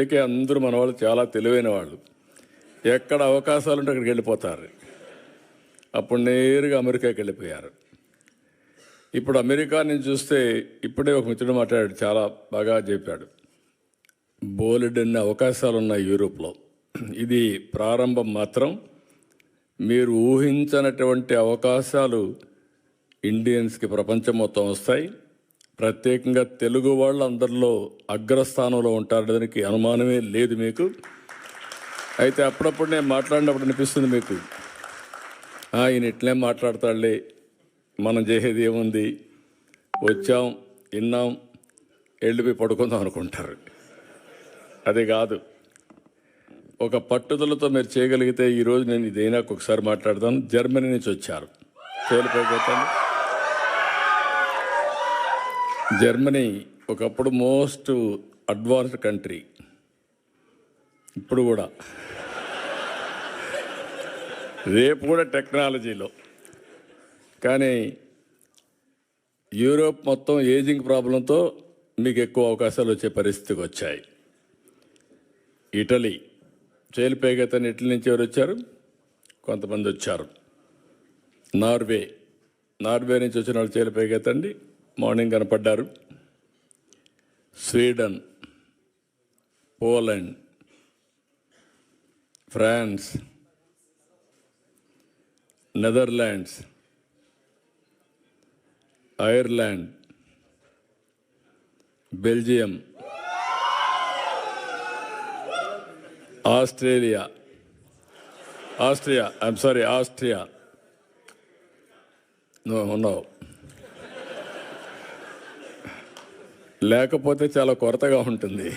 అందుకే అందరూ మన వాళ్ళు చాలా తెలివైన వాళ్ళు ఎక్కడ అవకాశాలు ఉంటే అక్కడికి వెళ్ళిపోతారు. అప్పుడు నేరుగా అమెరికాకి వెళ్ళిపోయారు. ఇప్పుడు అమెరికా నుంచి చూస్తే ఇప్పుడే ఒక మిత్రుడు మాట్లాడాడు చాలా బాగా చెప్పాడు. బోలెడన్ని అవకాశాలు ఉన్నాయి యూరోప్లో. ఇది ప్రారంభం మాత్రం మీరు ఊహించనటువంటి అవకాశాలు ఇండియన్స్కి ప్రపంచం మొత్తం వస్తాయి. ప్రత్యేకంగా తెలుగు వాళ్ళు అందరిలో అగ్రస్థానంలో ఉంటారడానికి అనుమానమే లేదు మీకు. అయితే అప్పుడప్పుడు నేను మాట్లాడినప్పుడు అనిపిస్తుంది మీకు. ఆయన ఈయన ఇట్లే మాట్లాడతాడులే. మనం చేసేది ఏముంది? వచ్చాం విన్నాం వెళ్ళిపోయి పడుకుందాం అనుకుంటారు. అది కాదు. ఒక పట్టుదలతో మీరు చేయగలిగితే ఈరోజు నేను ఇదైనా ఒకసారి మాట్లాడతాను. జర్మనీ నుంచి వచ్చారు. తేలిపోతాను జర్మనీ ఒకప్పుడు మోస్ట్ అడ్వాన్స్డ్ కంట్రీ. ఇప్పుడు కూడా. రేపు కూడా టెక్నాలజీలో. కానీ యూరోప్ మొత్తం ఏజింగ్ ప్రాబ్లంతో మీకు ఎక్కువ అవకాశాలు వచ్చే పరిస్థితికి వచ్చాయి. ఇటలీ. చేలిపేగతని ఇటలీ నుంచి ఎవరు వచ్చారు? కొంతమంది వచ్చారు. నార్వే. నార్వే నుంచి వచ్చిన వాళ్ళు చేలిపేగతండి morning కనపడ్డారు Sweden Poland France Netherlands Ireland Belgium Australia Austria I'm sorry Austria నువ్వు ఉన్నావు లేకపోతే చాలా కొరతగా ఉంటుంది.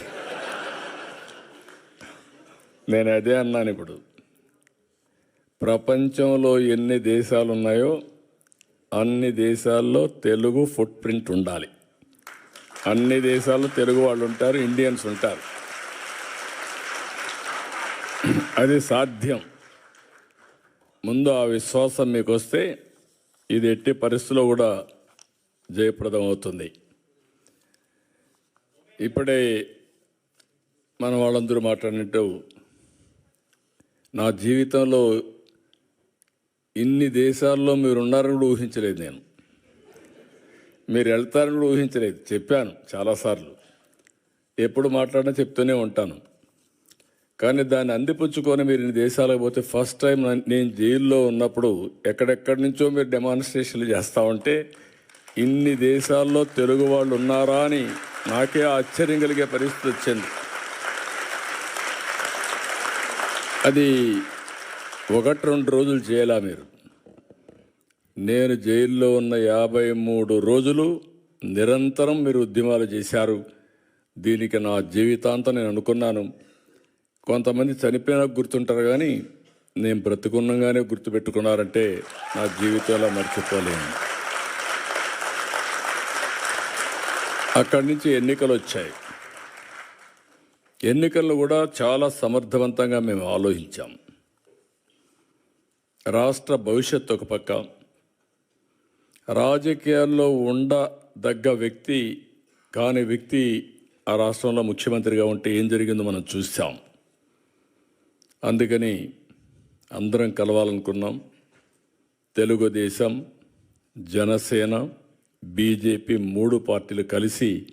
నేను అదే అన్నాను ఇప్పుడు. ప్రపంచంలో ఎన్ని దేశాలు ఉన్నాయో అన్ని దేశాల్లో తెలుగు ఫుట్ ప్రింట్ ఉండాలి. అన్ని దేశాల్లో తెలుగు వాళ్ళు ఉంటారు ఇండియన్స్ ఉంటారు. అది సాధ్యం. ముందు ఆ విశ్వాసం మీకు వస్తే ఇది ఎట్టి పరిస్థితుల్లో కూడా జయప్రదం అవుతుంది. ఇప్పుడే మన వాళ్ళందరూ మాట్లాడినట్టు నా జీవితంలో ఇన్ని దేశాల్లో మీరు ఉన్నారని కూడా ఊహించలేదు నేను. మీరు వెళ్తారని కూడా ఊహించలేదు. చెప్పాను చాలాసార్లు. ఎప్పుడు మాట్లాడినా చెప్తూనే ఉంటాను. కానీ దాన్ని అందిపుచ్చుకొని మీరు ఇన్ని దేశాలకు పోతే ఫస్ట్ టైం నేను జైల్లో ఉన్నప్పుడు ఎక్కడెక్కడి నుంచో మీరు డెమాన్స్ట్రేషన్లు చేస్తూ ఉంటే ఇన్ని దేశాల్లో తెలుగు వాళ్ళు ఉన్నారా అని నాకే ఆశ్చర్యం కలిగే పరిస్థితి వచ్చింది. అది ఒకటి రెండు రోజులు చేయాలా మీరు? నేను జైల్లో ఉన్న యాభై మూడు రోజులు నిరంతరం మీరు ఉద్యమాలు చేశారు. దీనికి నా జీవితాంతం నేను అనుకున్నాను. కొంతమంది చనిపోయినా గుర్తుంటారు కానీ నేను బ్రతుకున్నగానే గుర్తుపెట్టుకున్నారంటే నా జీవితంలో మర్చిపోలేను. అక్కడి నుంచి ఎన్నికలు వచ్చాయి. ఎన్నికల్లో కూడా చాలా సమర్థవంతంగా మేము ఆలోచించాం. రాష్ట్ర భవిష్యత్తు ఒక పక్క రాజకీయాల్లో ఉండదగ్గ వ్యక్తి కాని వ్యక్తి ఆ రాష్ట్రంలో ముఖ్యమంత్రిగా ఉంటే ఏం జరిగిందో మనం చూసాం అందుకని అందరం కలవాలనుకున్నాం. తెలుగుదేశం జనసేన బీజేపీ మూడు పార్టీలు కలిసి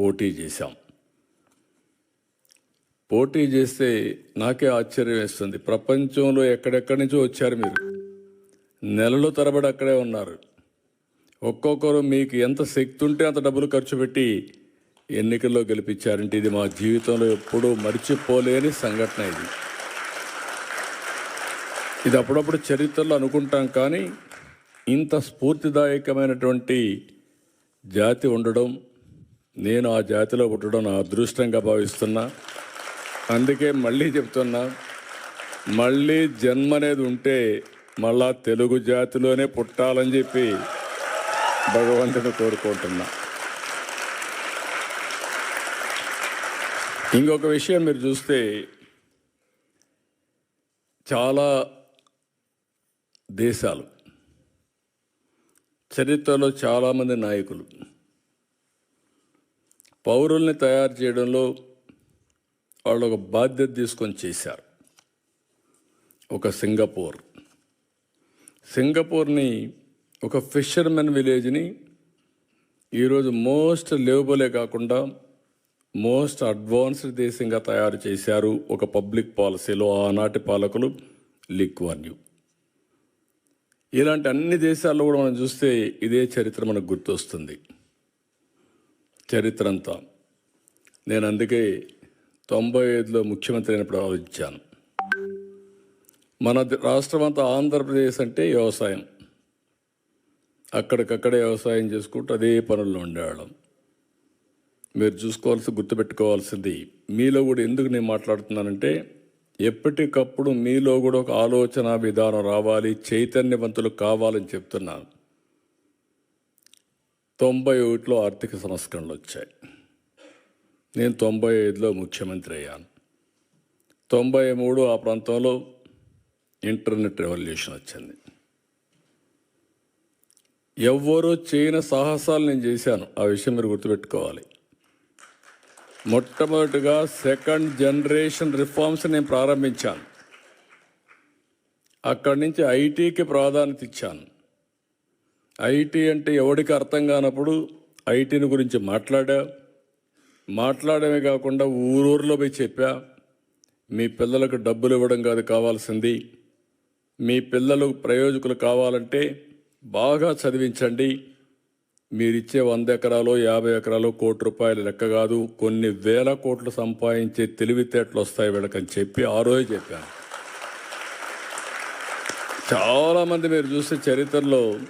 పోటీ చేశాం. పోటీ చేస్తే నాకే ఆశ్చర్యం వేస్తుంది. ప్రపంచంలో ఎక్కడెక్కడి నుంచో వచ్చారు మీరు. నెలలు తరబడి అక్కడే ఉన్నారు. ఒక్కొక్కరు మీకు ఎంత శక్తి ఉంటే అంత డబ్బులు ఖర్చు పెట్టి ఎన్నికల్లో గెలిపించారంటే ఇది మా జీవితంలో ఎప్పుడూ మర్చిపోలేని సంఘటన ఇది. ఇది అప్పుడప్పుడు చరిత్రలో అనుకుంటాం కానీ ఇంత స్ఫూర్తిదాయకమైనటువంటి జాతి ఉండడం నేను ఆ జాతిలో పుట్టడం నా అదృష్టంగా భావిస్తున్నా. అందుకే మళ్ళీ చెప్తున్నా మళ్ళీ జన్మ అనేది ఉంటే మళ్ళా తెలుగు జాతిలోనే పుట్టాలని చెప్పి భగవంతుని కోరుకుంటున్నా. ఇంకొక విషయం మీరు చూస్తే చాలా దేశాలు చరిత్రలో చాలామంది నాయకులు. పౌరుల్ని తయారు చేయడంలో వాళ్ళు ఒక బాధ్యత తీసుకొని చేశారు. ఒక సింగపూర్. సింగపూర్ని ఒక ఫిషర్మెన్ విలేజ్ని ఈరోజు మోస్ట్ లేవబులే కాకుండా మోస్ట్ అడ్వాన్స్డ్ దేశంగా తయారు చేశారు ఒక పబ్లిక్ పాలసీలో ఆనాటి పాలకులు లిక్వాన్యూ ఇలాంటి అన్ని దేశాల్లో కూడా మనం చూస్తే ఇదే చరిత్ర మనకు గుర్తొస్తుంది. చరిత్ర అంతా నేను అందుకే తొంభై ఐదులో ముఖ్యమంత్రి అయినప్పుడు ఆలోచించాను. మన రాష్ట్రం అంతా ఆంధ్రప్రదేశ్ అంటే వ్యవసాయం. అక్కడికక్కడే వ్యవసాయం చేసుకుంటూ అదే పనుల్లో ఉండేవాళ్ళం. మీరు చూసుకోవాల్సి గుర్తుపెట్టుకోవాల్సింది మీలో కూడా ఎందుకు నేను మాట్లాడుతున్నానంటే ఎప్పటికప్పుడు మీలో కూడా ఒక ఆలోచన విధానం రావాలి చైతన్యవంతులు కావాలని చెప్తున్నాను. తొంభై ఒకటిలో ఆర్థిక సంస్కరణలు వచ్చాయి. నేను తొంభై ఐదులో ముఖ్యమంత్రి అయ్యాను. తొంభై మూడు ఆ ప్రాంతంలో ఇంటర్నెట్ రెవల్యూషన్ వచ్చింది. ఎవ్వరూ చేయని సాహసాలు నేను చేశాను. ఆ విషయం మీరు గుర్తుపెట్టుకోవాలి. మొట్టమొదటిగా సెకండ్ జనరేషన్ రిఫార్మ్స్ నేను ప్రారంభించాను. అక్కడి నుంచి ఐటీకి ప్రాధాన్యత ఇచ్చాను. ఐటీ అంటే ఎవడికి అర్థం కానప్పుడు ఐటీని గురించి మాట్లాడా. మాట్లాడమే కాకుండా ఊరూరులో పోయి చెప్పా. మీ పిల్లలకు డబ్బులు ఇవ్వడం కాదు కావాల్సింది. మీ పిల్లలు ప్రయోజకులు కావాలంటే బాగా చదివించండి. మీరిచ్చే వంద ఎకరాలు యాభై ఎకరాలు కోటి రూపాయలు లెక్క కాదు. కొన్ని వేల కోట్లు సంపాదించే తెలివితేటలు వస్తాయి వీళ్ళకని చెప్పి ఆ రోజు చెప్పాను. చాలామంది మీరు చూస్తే చరిత్రలో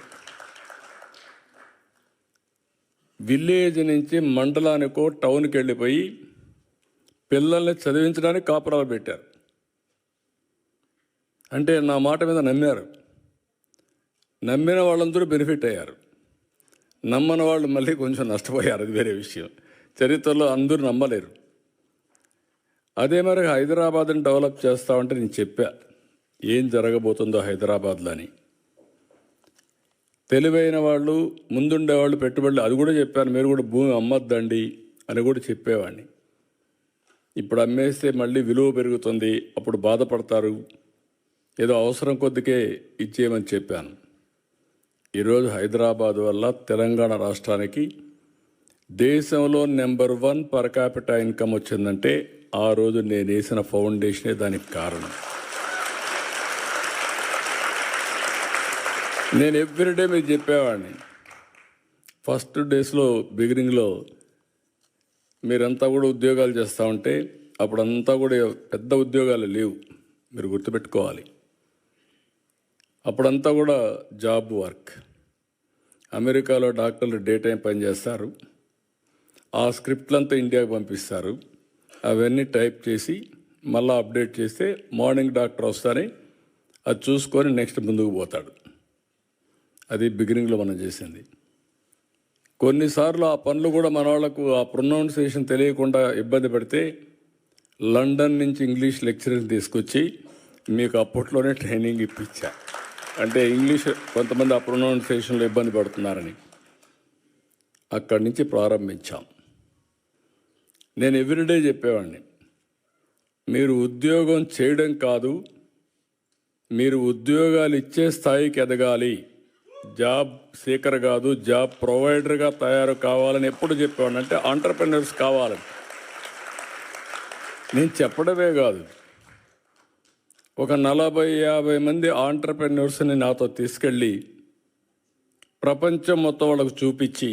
విలేజ్ నుంచి మండలానికో టౌన్కి వెళ్ళిపోయి పిల్లల్ని చదివించడానికి కాపురాలు పెట్టారు. అంటే నా మాట మీద నమ్మారు. నమ్మిన వాళ్ళందరూ బెనిఫిట్ అయ్యారు. నమ్మని వాళ్ళు మళ్ళీ కొంచెం నష్టపోయారు అది వేరే విషయం. చరిత్రలో అందరూ నమ్మలేరు. అదే మరి హైదరాబాద్ని డెవలప్ చేస్తామంటే నేను చెప్పా ఏం జరగబోతుందో హైదరాబాద్లో అని తెలివైన వాళ్ళు ముందుండే వాళ్ళు పెట్టుబడులు అది కూడా చెప్పాను మీరు కూడా భూమి అమ్మొద్దండి అని కూడా చెప్పేవాడిని. ఇప్పుడు అమ్మేస్తే మళ్ళీ విలువ పెరుగుతుంది అప్పుడు బాధపడతారు ఏదో అవసరం కొద్దికే ఇచ్చేయమని చెప్పాను. ఈరోజు హైదరాబాద్ వల్ల తెలంగాణ రాష్ట్రానికి దేశంలో number one per capital income వచ్చిందంటే ఆ రోజు నేను వేసిన ఫౌండేషనే దానికి కారణం. నేను ఎవ్రీడే మీకు చెప్పేవాడిని. ఫస్ట్ డేస్లో బిగినింగ్లో మీరంతా కూడా ఉద్యోగాలు చేస్తూ ఉంటే అప్పుడంతా కూడా పెద్ద ఉద్యోగాలు లేవు. మీరు గుర్తుపెట్టుకోవాలి. అప్పుడంతా కూడా జాబ్ వర్క్. అమెరికాలో డాక్టర్లు డే టైం పనిచేస్తారు ఆ స్క్రిప్ట్లంతా ఇండియాకి పంపిస్తారు. అవన్నీ టైప్ చేసి మళ్ళీ అప్డేట్ చేస్తే మార్నింగ్ డాక్టర్ వస్తారని అది చూసుకొని నెక్స్ట్ ముందుకు పోతాడు. అది బిగినింగ్లో మనం చేసింది. కొన్నిసార్లు ఆ పనులు కూడా మన వాళ్ళకు ఆ ప్రొనౌన్సియేషన్ తెలియకుండా ఇబ్బంది పెడితే లండన్ నుంచి ఇంగ్లీష్ లెక్చరర్ని తీసుకొచ్చి మీకు అప్పట్లోనే ట్రైనింగ్ ఇప్పించా. అంటే ఇంగ్లీష్ కొంతమంది ఆ ప్రొనౌన్సియేషన్లో ఇబ్బంది పడుతున్నారని అక్కడి నుంచి ప్రారంభించాం. నేను ఎవ్రీడే చెప్పేవాడిని మీరు ఉద్యోగం చేయడం కాదు మీరు ఉద్యోగాలు ఇచ్చే స్థాయికి ఎదగాలి. జాబ్ సీకర్ కాదు జాబ్ ప్రొవైడర్గా తయారు కావాలని ఎప్పుడు చెప్పేవాడిని అంటే ఆంటర్ప్రినర్స్ కావాలని. నేను చెప్పడమే కాదు ఒక నలభై యాభై మంది ఆంటర్ప్రెన్యూర్స్ని నాతో తీసుకెళ్ళి ప్రపంచం మొత్తం వాళ్ళకు చూపించి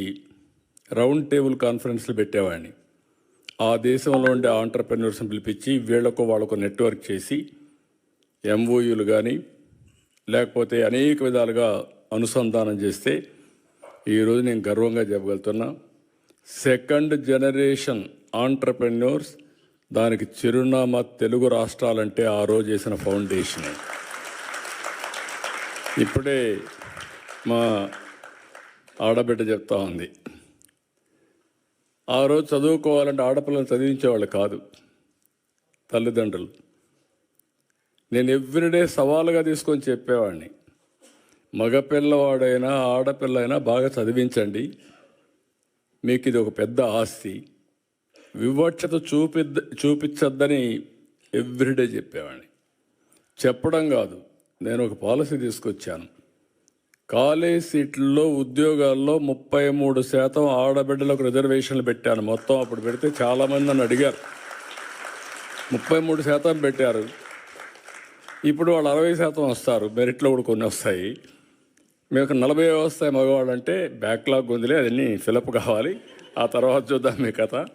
రౌండ్ టేబుల్ కాన్ఫరెన్స్లు పెట్టేవాడిని. ఆ దేశంలో ఉండే ఆంటర్ప్రెన్యూర్స్ని పిలిపించి వీళ్ళకు వాళ్ళకు నెట్వర్క్ చేసి ఎంఓయూలు కానీ లేకపోతే అనేక విధాలుగా అనుసంధానం చేస్తే ఈరోజు నేను గర్వంగా చెప్పగలుగుతున్నా. సెకండ్ జనరేషన్ ఆంటర్ప్రెన్యూర్స్ దానికి చిరునామా తెలుగు రాష్ట్రాలంటే ఆ రోజు చేసిన ఫౌండేషన్. ఇప్పుడే మా ఆడబిడ్డ చెప్తా ఉంది. ఆ రోజు చదువుకోవాలంటే ఆడపిల్లని చదివించేవాళ్ళు కాదు తల్లిదండ్రులు. నేను ఎవ్రీడే సవాలుగా తీసుకొని చెప్పేవాడిని. మగపిల్లవాడైనా ఆడపిల్ల అయినా బాగా చదివించండి. మీకు ఇది ఒక పెద్ద ఆస్తి. వివక్షత చూపిద్ద చూపించద్దని ఎవ్రీడే చెప్పేవాడిని. చెప్పడం కాదు నేను ఒక పాలసీ తీసుకొచ్చాను. కాలేజ్ సీట్లలో ఉద్యోగాల్లో ముప్పై మూడు శాతం ఆడబిడ్డలకు రిజర్వేషన్లు పెట్టాను. మొత్తం అప్పుడు పెడితే చాలామంది నన్ను అడిగారు. ముప్పై మూడు శాతం పెట్టారు. ఇప్పుడు వాళ్ళు అరవై శాతం వస్తారు. మెరిట్లో కూడా కొన్ని వస్తాయి. మీకు నలభై వస్తాయి మగవాళ్ళు అంటే బ్యాక్లాగ్ ఉందిలే అదన్నీ ఫిలప్ కావాలి. ఆ తర్వాత చూద్దాం మీ కథ.